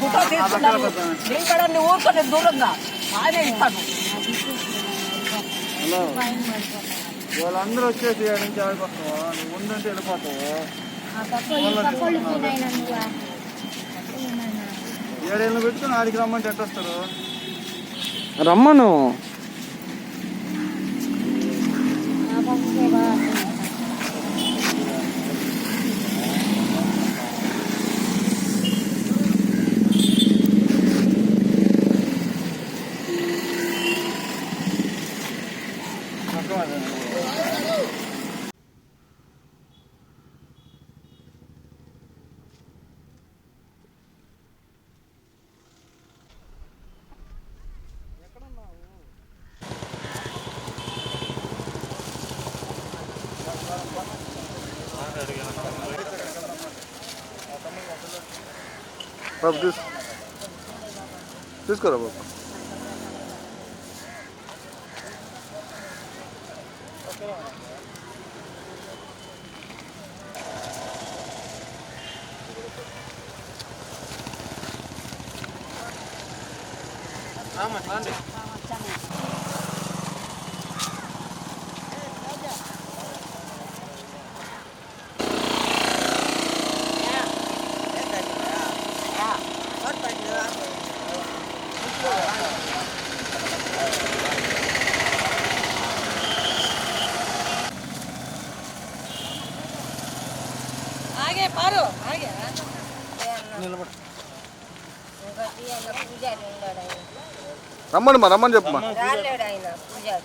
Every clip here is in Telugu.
ఫోటో ఊరుకొని దూరంగా ఇస్తాను వాళ్ళందరూ వచ్చేసి నుంచి ఆగిపోతావు? నువ్వు వెళ్ళిపోతావు? ఏడేళ్ళు పెట్టుకుని ఆడికి రమ్మంటే ఎట్టొస్తారు రమ్మను. బాబు తీసు తీసుకోరా బాబు ఆగే రమ్మని మా రమ్మని చెప్పమ్మా రాలేడు ఆయన పూజారి.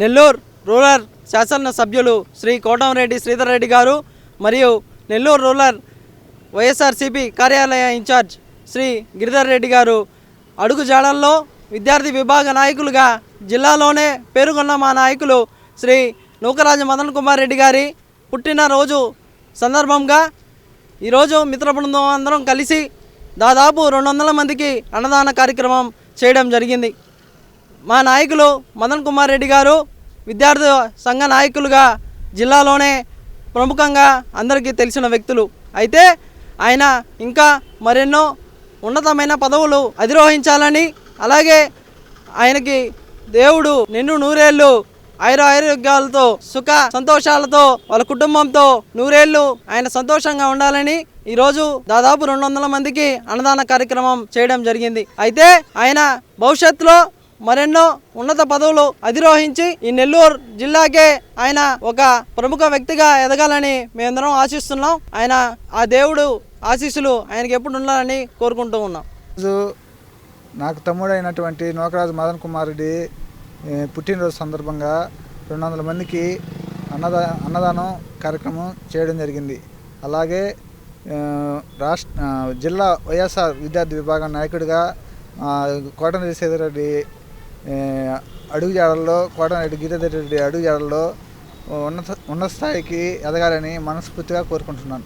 నెల్లూరు రూరల్ శాసన సభ్యులు శ్రీ కోటంరెడ్డి శ్రీధర్ రెడ్డి గారు మరియు నెల్లూరు రూరల్ వైఎస్ఆర్సీపీ కార్యాలయ ఇన్ఛార్జ్ శ్రీ గిరిధర్ రెడ్డి గారు అడుగు జాడల్లో విద్యార్థి విభాగ నాయకులుగా జిల్లాలోనే పేరుగొన్న మా నాయకులు శ్రీ నూకరాజు మదన్ కుమార్ రెడ్డి గారి పుట్టినరోజు సందర్భంగా ఈరోజు మిత్ర బృందం అందరం కలిసి దాదాపు రెండు వందల మందికి అన్నదాన కార్యక్రమం చేయడం జరిగింది. మా నాయకులు మదన్ కుమార్ రెడ్డి గారు విద్యార్థి సంఘ నాయకులుగా జిల్లాలోనే ప్రముఖంగా అందరికీ తెలిసిన వ్యక్తులు. అయితే ఆయన ఇంకా మరెన్నో ఉన్నతమైన పదవులు అధిరోహించాలని అలాగే ఆయనకి దేవుడు నిన్ను నూరేళ్ళు ఆయుర ఆరోగ్యాలతో సుఖ సంతోషాలతో వాళ్ళ కుటుంబంతో నూరేళ్ళు ఆయన సంతోషంగా ఉండాలని ఈరోజు దాదాపు రెండు వందల మందికి అన్నదాన కార్యక్రమం చేయడం జరిగింది. అయితే ఆయన భవిష్యత్తులో మరెన్నో ఉన్నత పదవులు అధిరోహించి ఈ నెల్లూరు జిల్లాకే ఆయన ఒక ప్రముఖ వ్యక్తిగా ఎదగాలని మేమందరం ఆశిస్తున్నాం. ఆయన ఆ దేవుడు ఆశీస్సులు ఆయనకి ఎప్పుడు ఉండాలని కోరుకుంటూ ఉన్నాం. నాకు తమ్ముడైనటువంటి నోకరాజు మదన్ కుమార్ రెడ్డి పుట్టినరోజు సందర్భంగా రెండు వందల మందికి అన్నదా అన్నదానం కార్యక్రమం చేయడం జరిగింది. అలాగే రాష్ట్ర జిల్లా వైఎస్ఆర్ విద్యార్థి విభాగం నాయకుడిగా ఆ, కోటమిరెడ్డి సీతారెడ్డి అడుగుజాడల్లో కోటనరెడ్డి గిరిధర్ రెడ్డి అడుగుజాడల్లో ఉన్నత ఉన్నత స్థాయికి ఎదగాలని మనస్ఫూర్తిగా కోరుకుంటున్నాను.